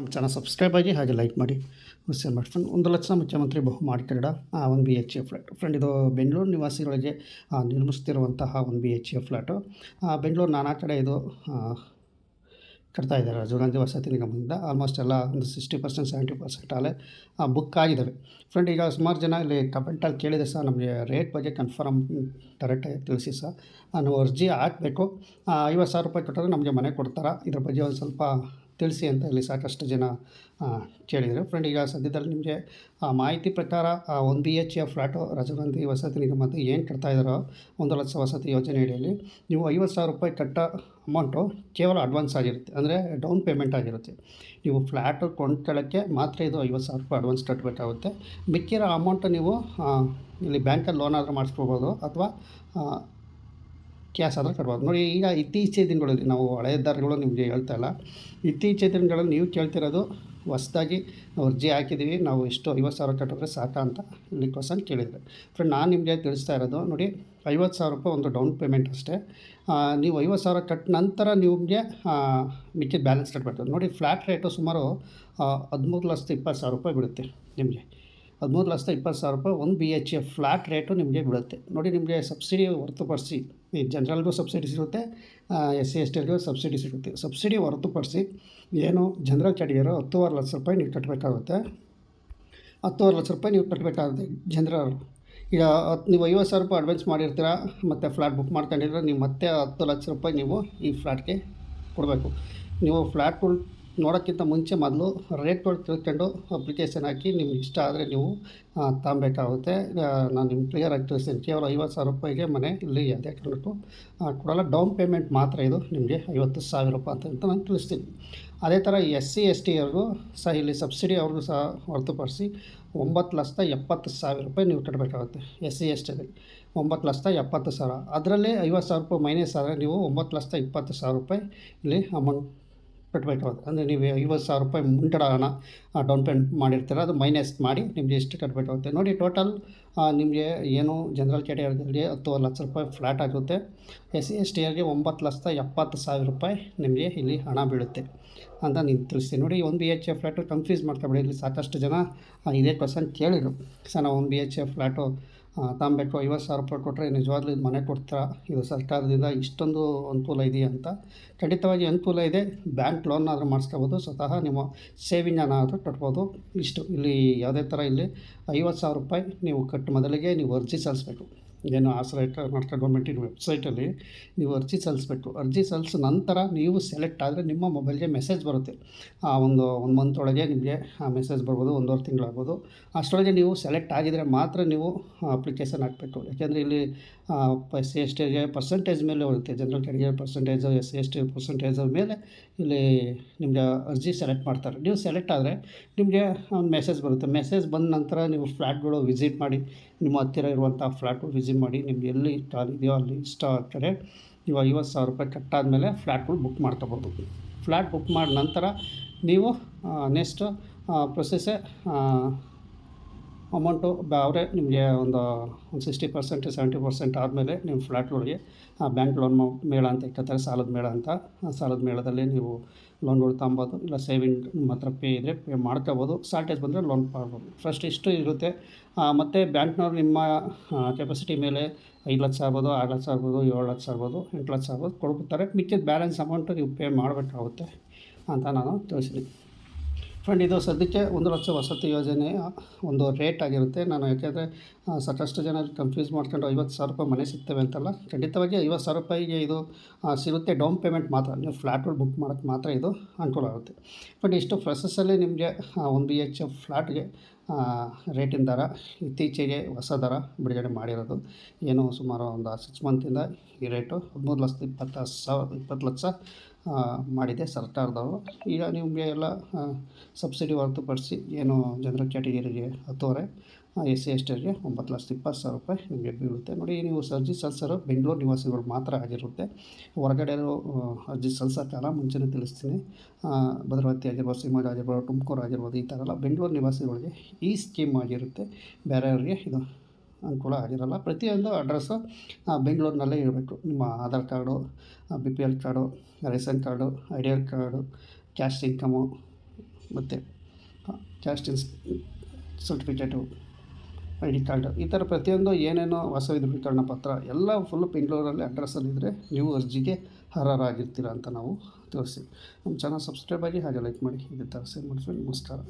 ನಮ್ಮ channel subscribe ಆಗಿ ಹಾಗೆ ಲೈಕ್ ಮಾಡಿ ಶೇರ್ ಮಾಡಿ. ಫ್ರೆಂಡ್, ಒಂದು ಲಕ್ಷ ಮುಖ್ಯಮಂತ್ರಿ ಬಹುಮಾಡಿ ಕನ್ನಡ ಒಂದು B H A flat friend, ಇದು ಬೆಂಗಳೂರು ನಿವಾಸಿಗಳಿಗೆ ನಿರ್ಮಿಸ್ತಿರುವಂತಹ ಒಂದು B H A flat Bengaluru ನಾನಾ ಕಡೆ ಇದು ಕಟ್ತಾ ಇದ್ದಾರೆ. ರಾಜೀವ್ ವಸತಿ ನಿಗಮದಿಂದ ಆಲ್ಮೋಸ್ಟ್ ಎಲ್ಲ ಒಂದು ಸಿಕ್ಸ್ಟಿ ಪರ್ಸೆಂಟ್ ಸೆವೆಂಟಿ ಪರ್ಸೆಂಟ್ ಅಲ್ಲೇ ಬುಕ್ ಆಗಿದ್ದಾವೆ ಫ್ರೆಂಡ್, ಈಗ ಸುಮಾರು ಜನ ಇಲ್ಲಿ ಕಮೆಂಟಲ್ಲಿ ಕೇಳಿದೆ ಸರ್, ನಮಗೆ ರೇಟ್ ಬಗ್ಗೆ ಕನ್ಫರ್ಮ್ ಕರೆಕ್ಟಾಗಿ ತಿಳಿಸಿ ಸರ್. ನಾವು ಅರ್ಜಿ ಹಾಕಬೇಕು. ಐವತ್ತು ಸಾವಿರ ರೂಪಾಯಿ ಕೊಟ್ಟರೆ ನಮಗೆ ಮನೆ ಕೊಡ್ತಾರೆ? ಇದ್ರ ಬಗ್ಗೆ ಒಂದು ಸ್ವಲ್ಪ ತಿಳಿಸಿ ಅಂತ ಇಲ್ಲಿ ಸಾಕಷ್ಟು ಜನ ಕೇಳಿದರು. ಫ್ರೆಂಡ್ ಈಗ ಸದ್ಯದಲ್ಲಿ ನಿಮಗೆ ಮಾಹಿತಿ ಪ್ರಕಾರ ಒಂದು B H A flat Rajiv Gandhi ವಸತಿ ನಿಗಮದ್ದು ಏನು ಕಟ್ತಾ ಇದ್ದಾರೋ ಒಂದು ಲಕ್ಷ ವಸತಿ ಯೋಜನೆ ಅಡಿಯಲ್ಲಿ, ನೀವು ಐವತ್ತು ಸಾವಿರ ರೂಪಾಯಿ ಕಟ್ಟ ಅಮೌಂಟು ಕೇವಲ ಅಡ್ವಾನ್ಸ್ ಆಗಿರುತ್ತೆ. ಅಂದರೆ ಡೌನ್ ಪೇಮೆಂಟ್ ಆಗಿರುತ್ತೆ. ನೀವು ಫ್ಲ್ಯಾಟು ಕೊಂಡ್ಕೊಳ್ಳೋಕ್ಕೆ ಮಾತ್ರ ಇದು ಐವತ್ತು ಸಾವಿರ ರೂಪಾಯಿ ಅಡ್ವಾನ್ಸ್ ಕಟ್ಟಬೇಕಾಗುತ್ತೆ ಮಿಕ್ಕಿರೋ ಅಮೌಂಟು ನೀವು ಇಲ್ಲಿ ಬ್ಯಾಂಕಲ್ಲಿ ಲೋನ್ ಆದರೂ ಮಾಡಿಸ್ಕೋಬೋದು, ಅಥವಾ ಆದರೂ ಕಟ್ಬೋದು ನೋಡಿ ಈಗ ಇತ್ತೀಚಿನ ದಿನಗಳಲ್ಲಿ ನಾವು ಹಳೆಯ ದಾರಿಗಳು ನಿಮಗೆ ಹೇಳ್ತಾ ಇಲ್ಲ. ಇತ್ತೀಚಿನ ದಿನಗಳಲ್ಲಿ ನೀವು ಕೇಳ್ತಿರೋದು ಹೊಸ್ದಾಗಿ ನಾವು ಅರ್ಜಿ ಹಾಕಿದ್ದೀವಿ ನಾವು ಎಷ್ಟು ಐವತ್ತು ಸಾವಿರ ಕಟ್ಟಿದ್ರೆ ಸಾಕಾ ಅಂತ ಇಲ್ಲಿ ಕ್ವಶನ್ ಕೇಳಿದರೆ ಫ್ರೆಂಡ್ ನಾನು ನಿಮಗೆ ತಿಳಿಸ್ತಾ ಇರೋದು ನೋಡಿ ಐವತ್ತು ಸಾವಿರ ರೂಪಾಯಿ ಒಂದು ಡೌನ್ ಪೇಮೆಂಟ್ ಅಷ್ಟೇ. ನೀವು ಐವತ್ತು ಸಾವಿರ ಕಟ್ಟ ನಂತರ ನಿಮಗೆ ಮಿಕ್ಕಿದ ಬ್ಯಾಲೆನ್ಸ್ ಕಟ್ಟಬೇಕು ನೋಡಿ ಫ್ಲ್ಯಾಟ್ ರೇಟು ಸುಮಾರು ಹದಿಮೂರು ಲಕ್ಷದ ಇಪ್ಪತ್ತು ಸಾವಿರ ರೂಪಾಯಿ ಬಿಡುತ್ತೆ ನಿಮಗೆ. ಹದಿಮೂರು ಲಕ್ಷದ ಇಪ್ಪತ್ತು ಸಾವಿರ ರೂಪಾಯಿ ಒಂದು B H A flat rate ನಿಮಗೆ ಬೀಳುತ್ತೆ ನೋಡಿ ನಿಮಗೆ ಸಬ್ಸಿಡಿ ಹೊರತುಪಡಿಸಿ, ಈ ಜನರಲ್ಗೂ ಸಬ್ಸಿಡಿ ಸಿಗುತ್ತೆ ಎಸ್ ಸಿ ಎಸ್ ಟಿಗೂ ಸಬ್ಸಿಡಿ ಸಿಗುತ್ತೆ. ಸಬ್ಸಿಡಿ ಹೊರತುಪಡಿಸಿ ಏನು ಜನರಲ್ ಕ್ಯಾಟಗರಿ ಹತ್ತುವರೆ ಲಕ್ಷ ರೂಪಾಯಿ ನೀವು ಕಟ್ಟಬೇಕಾಗುತ್ತೆ ಹತ್ತುವರೆ ಲಕ್ಷ ರೂಪಾಯಿ ನೀವು ಕಟ್ಟಬೇಕಾಗುತ್ತೆ ಜನರಲ್. ಈಗ ನೀವು ಐವತ್ತು ಸಾವಿರ ರೂಪಾಯಿ ಅಡ್ವಾನ್ಸ್ ಮಾಡಿರ್ತೀರ, ಮತ್ತು ಫ್ಲ್ಯಾಟ್ ಬುಕ್ ಮಾಡ್ಕೊಂಡಿದ್ರೆ ನೀವು ಮತ್ತೆ ಹತ್ತು ಲಕ್ಷ ರೂಪಾಯಿ ನೀವು ಈ ಫ್ಲ್ಯಾಟ್ಗೆ ಕೊಡಬೇಕು. ನೀವು ಫ್ಲ್ಯಾಟ್ಗಳು ನೋಡೋಕ್ಕಿಂತ ಮುಂಚೆ ಮೊದಲು ರೇಟ್ಗಳು ತಿಳ್ಕೊಂಡು ಅಪ್ಲಿಕೇಶನ್ ಹಾಕಿ ನಿಮ್ಗೆ ಇಷ್ಟ ಆದರೆ ನೀವು ತಗೊಬೇಕಾಗುತ್ತೆ. ನಾನು ನಿಮ್ಗೆ ಕ್ಲಿಯರಾಗಿ ತಿಳಿಸ್ತೀನಿ. ಕೇವಲ ಐವತ್ತು ಸಾವಿರ ರೂಪಾಯಿಗೆ ಮನೆ ಇಲ್ಲಿ ಯಾವುದೇ ಕಾರಣಕ್ಕೂ ಕೊಡೋಲ್ಲ. ಡೌನ್ ಪೇಮೆಂಟ್ ಮಾತ್ರ ಇದು ನಿಮಗೆ ಐವತ್ತು ಸಾವಿರ ರೂಪಾಯಿ ಅಂತ ನಾನು ತಿಳಿಸ್ತೀನಿ. ಅದೇ ಥರ ಎಸ್ ಸಿ, ಎಸ್ ಟಿ ಅವ್ರಿಗೂ ಸಹ ಇಲ್ಲಿ ಸಬ್ಸಿಡಿ ಅವ್ರಿಗೂ ಸಹ ಹೊರತುಪಡಿಸಿ ಒಂಬತ್ತು ಲಕ್ಷದ ಎಪ್ಪತ್ತು ಸಾವಿರ ರೂಪಾಯಿ ನೀವು ಕಟ್ಟಬೇಕಾಗುತ್ತೆ ಎಸ್ ಸಿ, ಎಸ್ ಟಿಗೆ ಒಂಬತ್ತು ಲಕ್ಷದ ಎಪ್ಪತ್ತು ಸಾವಿರ. ಅದರಲ್ಲಿ ಐವತ್ತು ಸಾವಿರ ರೂಪಾಯಿ ಮೈನಸ್ ಆದರೆ ನೀವು ಒಂಬತ್ತು ಲಕ್ಷದ ಇಪ್ಪತ್ತು ಸಾವಿರ ರೂಪಾಯಿ ಇಲ್ಲಿ ಅಮೌಂಟ್ ಕಟ್ಟಬೇಕಾಗುತ್ತೆ ಅಂದರೆ ನೀವು ಐವತ್ತು ಸಾವಿರ ರೂಪಾಯಿ ಮುಂಗಡ ಹಣ ಡೌನ್ ಪೇಮೆಂಟ್ ಮಾಡಿರ್ತೀರ, ಅದು ಮೈನಸ್ ಮಾಡಿ ನಿಮಗೆ ಎಷ್ಟು ಕಟ್ಟಬೇಕಾಗುತ್ತೆ ನೋಡಿ ಟೋಟಲ್ ನಿಮಗೆ ಏನು ಜನರಲ್ ಕ್ಯಾಟಗರಿಯಲ್ಲಿ ಹತ್ತು ಲಕ್ಷ ರೂಪಾಯಿ ಫ್ಲ್ಯಾಟ್ ಆಗುತ್ತೆ. ಎಸ್ ಸಿ ಎಸ್ ಟಿ ಆರ್ಗೆ ಒಂಬತ್ತು ಲಕ್ಷದ ಎಪ್ಪತ್ತು ಸಾವಿರ ರೂಪಾಯಿ ನಿಮಗೆ ಇಲ್ಲಿ ಹಣ ಬೀಳುತ್ತೆ ಅಂತ ನೀವು ತಿಳಿಸ್ತೀನಿ. ನೋಡಿ ಒಂದು B H A flat confuse ಮಾಡ್ಕೊಬೇಡಿ, ಇಲ್ಲಿ ಸಾಕಷ್ಟು ಜನ ಇದೇ ಕ್ವಶನ್ ಕೇಳಿದರು. ಸರ್, ನಾವು ಒಂದು ಬಿ ಎಚ್ ಎ ಫ್ಲ್ಯಾಟು ತಗೊಬೇಕು ಐವತ್ತು ಸಾವಿರ ರೂಪಾಯಿ ಕೊಟ್ಟರೆ ನಿಜವಾಗ್ಲೂ ಇದು ಮನೆ ಕೊಡ್ತೀರಾ ಇದು ಸರ್ಕಾರದಿಂದ ಇಷ್ಟೊಂದು ಅನುಕೂಲ ಇದೆಯಾ ಅಂತ? ಖಂಡಿತವಾಗಿ ಅನುಕೂಲ ಇದೆ. ಬ್ಯಾಂಕ್ ಲೋನ್ ಆದರೂ ಮಾಡಿಸ್ಕೋಬೋದು. ಸ್ವತಃ ನಿಮ್ಮ ಸೇವಿಂಗ್ ಆದರೂ ಕಟ್ಬೋದು. ಇಷ್ಟು. ಇಲ್ಲಿ ಯಾವುದೇ ಥರ ಇಲ್ಲಿ ಐವತ್ತು ಸಾವಿರ ರೂಪಾಯಿ ನೀವು ಕಟ್ಟು ಮೊದಲಿಗೆ ನೀವು ಅರ್ಜಿ ಸಲ್ಲಿಸ್ಬೇಕು. ಏನು ಆಶ್ರಯ ಕರ್ನಾಟಕ ಗೌರ್ಮೆಂಟಿನ ವೆಬ್ಸೈಟಲ್ಲಿ ನೀವು ಅರ್ಜಿ ಸಲ್ಲಿಸಬೇಕು. ಅರ್ಜಿ ಸಲ್ಲಿಸಿದ ನಂತರ ನೀವು ಸೆಲೆಕ್ಟ್ ಆದರೆ ನಿಮ್ಮ ಮೊಬೈಲ್ಗೆ ಮೆಸೇಜ್ ಬರುತ್ತೆ. ಆ ಒಂದು ಒಂದು ಮಂತ್ ಒಳಗೆ ನಿಮಗೆ ಆ ಮೆಸೇಜ್ ಬರ್ಬೋದು, ಒಂದೂವರೆ ತಿಂಗಳಾಗ್ಬೋದು ಅಷ್ಟರೊಳಗೆ ನೀವು ಸೆಲೆಕ್ಟ್ ಆಗಿದರೆ ಮಾತ್ರ ನೀವು ಅಪ್ಲಿಕೇಶನ್ ಹಾಕಬೇಕು. ಯಾಕೆಂದರೆ ಇಲ್ಲಿ ಎಸ್ ಎಸ್ ಟಿಗೆ ಪರ್ಸೆಂಟೇಜ್ ಮೇಲೆ ಹೋಗುತ್ತೆ. General category percentage S C S T percentage ಮೇಲೆ ಇಲ್ಲಿ ನಿಮಗೆ ಅರ್ಜಿ ಸೆಲೆಕ್ಟ್ ಮಾಡ್ತಾರೆ. ನೀವು ಸೆಲೆಕ್ಟ್ ಆದರೆ ನಿಮಗೆ ಒಂದು ಮೆಸೇಜ್ ಬರುತ್ತೆ. ಮೆಸೇಜ್ ಬಂದ ನಂತರ ನೀವು ಫ್ಲ್ಯಾಟ್ಗಳು ವಿಸಿಟ್ ಮಾಡಿ. ನಿಮ್ಮ ಹತ್ತಿರ ಇರುವಂಥ ಫ್ಲ್ಯಾಟ್ ವಿಸಿಟ್ ಮಾಡಿ ನಿಮ್ಗೆ ಎಲ್ಲಿ ಇಷ್ಟ ಆಗಿದೆಯೋ ಅಲ್ಲಿ ಇಷ್ಟ ಆಗ್ತದೆ ನೀವು ಐವತ್ತು ಸಾವಿರ ರೂಪಾಯಿ ಕಟ್ಟಾದಮೇಲೆ ಫ್ಲ್ಯಾಟ್ಗಳು ಬುಕ್ ಮಾಡ್ಕೋಬೋದು. ಫ್ಲ್ಯಾಟ್ ಬುಕ್ ಮಾಡಿದ ನಂತರ ನೀವು ನೆಕ್ಸ್ಟು ಪ್ರೊಸೆಸ್ಸೇ ಅಮೌಂಟು ಅವರೇ ನಿಮಗೆ ಒಂದು ಒಂದು ಸಿಕ್ಸ್ಟಿ ಪರ್ಸೆಂಟ್ ಸೆವೆಂಟಿ ಪರ್ಸೆಂಟ್ ಆದಮೇಲೆ ನಿಮ್ಮ ಫ್ಲ್ಯಾಟ್ಗಳಿಗೆ ಬ್ಯಾಂಕ್ ಲೋನ್ ಮೇಳ ಅಂತ ಇಟ್ಟಿರ್ತಾರೆ, ಸಾಲದ ಮೇಳ ಅಂತ. ಸಾಲದ ಮೇಳದಲ್ಲಿ ನೀವು ಲೋನ್ಗಳು ತಗೊಬೋದು, ಇಲ್ಲ ಸೇವಿಂಗ್ ನಿಮ್ಮ ಹತ್ರ ಪೇ ಇದ್ದರೆ ಪೇ ಮಾಡ್ಕೋಬೋದು. ಶಾರ್ಟೇಜ್ ಬಂದರೆ ಲೋನ್ ಮಾಡ್ಬೋದು. ಫಸ್ಟ್ ಇಷ್ಟು ಇರುತ್ತೆ. ಮತ್ತು ಬ್ಯಾಂಕ್ನವ್ರು ನಿಮ್ಮ ಕೆಪಾಸಿಟಿ ಮೇಲೆ ಐದು ಲಕ್ಷ ಆಗ್ಬೋದು, ಆರು ಲಕ್ಷ ಆಗ್ಬೋದು, ಏಳು ಲಕ್ಷ ಆಗ್ಬೋದು, ಎಂಟು ಲಕ್ಷ ಆಗ್ಬೋದು ಕೊಡ್ಬಿಡ್ತಾರೆ. ಮಿಕ್ಕಿದ ಬ್ಯಾಲೆನ್ಸ್ ಅಮೌಂಟು ನೀವು ಪೇ ಮಾಡಬೇಕಾಗುತ್ತೆ ಅಂತ ನಾನು ತಿಳಿಸಿದ್ದೀನಿ. ಫ್ರೆಂಡ್ ಇದು ಸದ್ಯಕ್ಕೆ ಒಂದು ಲಕ್ಷ ವಸತಿ ಯೋಜನೆ, ಒಂದು ರೇಟ್ ಆಗಿರುತ್ತೆ. ನಾನು ಯಾಕೆಂದರೆ ಸಾಕಷ್ಟು ಜನ ಕನ್ಫ್ಯೂಸ್ ಮಾಡ್ಕೊಂಡು ಐವತ್ತು ಸಾವಿರ ರೂಪಾಯಿ ಮನೆ ಸಿಗ್ತವೆ ಅಂತಲ್ಲ. ಖಂಡಿತವಾಗಿ ಐವತ್ತು ಸಾವಿರ ರೂಪಾಯಿಗೆ ಇದು ಸಿಗುತ್ತೆ. ಡೌನ್ ಪೇಮೆಂಟ್ ಮಾತ್ರ. ನೀವು ಫ್ಲ್ಯಾಟ್ಗಳು ಬುಕ್ ಮಾಡೋಕ್ಕೆ ಮಾತ್ರ ಇದು ಅನುಕೂಲ ಆಗುತ್ತೆ. ಬಟ್ ಇಷ್ಟು ಪ್ರೊಸೆಸ್ಸಲ್ಲಿ ನಿಮಗೆ ಒಂದು ಬಿ ಎಚ್ ಎಫ್ ಫ್ಲ್ಯಾಟ್ಗೆ ರೇಟಿನ ದರ, ಇತ್ತೀಚೆಗೆ ಹೊಸ ದರ ಬಿಡುಗಡೆ ಮಾಡಿರೋದು. ಏನು ಸುಮಾರು ಒಂದು ಸಿಕ್ಸ್ ಮಂತಿಂದ ಈ ರೇಟು ಹದಿಮೂರು ಲಕ್ಷದ ಇಪ್ಪತ್ತು ಸಾವಿರ ಇಪ್ಪತ್ತು ಲಕ್ಷ ಮಾಡಿದೆ ಸರ್ಕಾರದವರು. ಈಗ ನಿಮಗೆ ಎಲ್ಲ ಸಬ್ಸಿಡಿ ಹೊರತುಪಡಿಸಿ ಏನು ಜನರಲ್ ಕ್ಯಾಟಗರಿಗೆ ಹತ್ತುವರೆ ಎಸ್ ಸಿ ಎಸ್ ಟಿಗೆ ಒಂಬತ್ತು ಲಕ್ಷದ ಇಪ್ಪತ್ತು ಸಾವಿರ ರೂಪಾಯಿ ನಿಮಗೆ ಬೀಳುತ್ತೆ. ನೋಡಿ, ನೀವು ಅರ್ಜಿ ಸಲ್ಲಿಸೋರು ಬೆಂಗಳೂರು ನಿವಾಸಿಗಳು ಮಾತ್ರ ಆಗಿರುತ್ತೆ. ಹೊರಗಡೆ ಅರ್ಜಿ ಸಲ್ಲಿಸೋಕ್ಕಲ್ಲ ಮುಂಚೆನೇ ತಿಳಿಸ್ತೀನಿ. ಭದ್ರಾವತಿ ಆಗಿರ್ಬೋದು ಶಿವಮೊಗ್ಗ ಆಗಿರ್ಬೋದು, ತುಮಕೂರು ಆಗಿರ್ಬೋದು, ಈ ಥರ ಎಲ್ಲ ಬೆಂಗಳೂರು ನಿವಾಸಿಗಳಿಗೆ ಈ ಸ್ಕೀಮ್ ಆಗಿರುತ್ತೆ. ಬೇರೆಯವ್ರಿಗೆ ಇದು ಅನುಕೂಲ ಆಗಿರಲ್ಲ. ಪ್ರತಿಯೊಂದು ಅಡ್ರೆಸ್ಸು ಬೆಂಗಳೂರಿನಲ್ಲೇ ಇರಬೇಕು. ನಿಮ್ಮ Aadhaar card B P L card, ration card, I D L card caste income ಮತ್ತು ಕ್ಯಾಸ್ಟ್ ಇನ್ಸ್ ಸರ್ಟಿಫಿಕೇಟು ಐ ಡಿ ಕಾರ್ಡು, ಈ ಥರ ಪ್ರತಿಯೊಂದು ಏನೇನೋ ಧೃವೀಕರಣ ಪತ್ರ, ಎಲ್ಲ ಫುಲ್ಲು ಬೆಂಗಳೂರಲ್ಲಿ ಅಡ್ರೆಸ್ಸಲ್ಲಿದ್ದರೆ ನೀವು ಅರ್ಜಿಗೆ ಅರ್ಹರಾಗಿರ್ತೀರ ಅಂತ ನಾವು ತೋರಿಸಿ ನಮ್ಮ ಚಾನಲ್ ಸಬ್ಸ್ಕ್ರೈಬ್ ಆಗಿ ಹಾಗೆ ಲೈಕ್ ಮಾಡಿ. ಇದೇ ಥರ ಸೇವ್ ಮಾಡಿ ನಮಸ್ಕಾರ.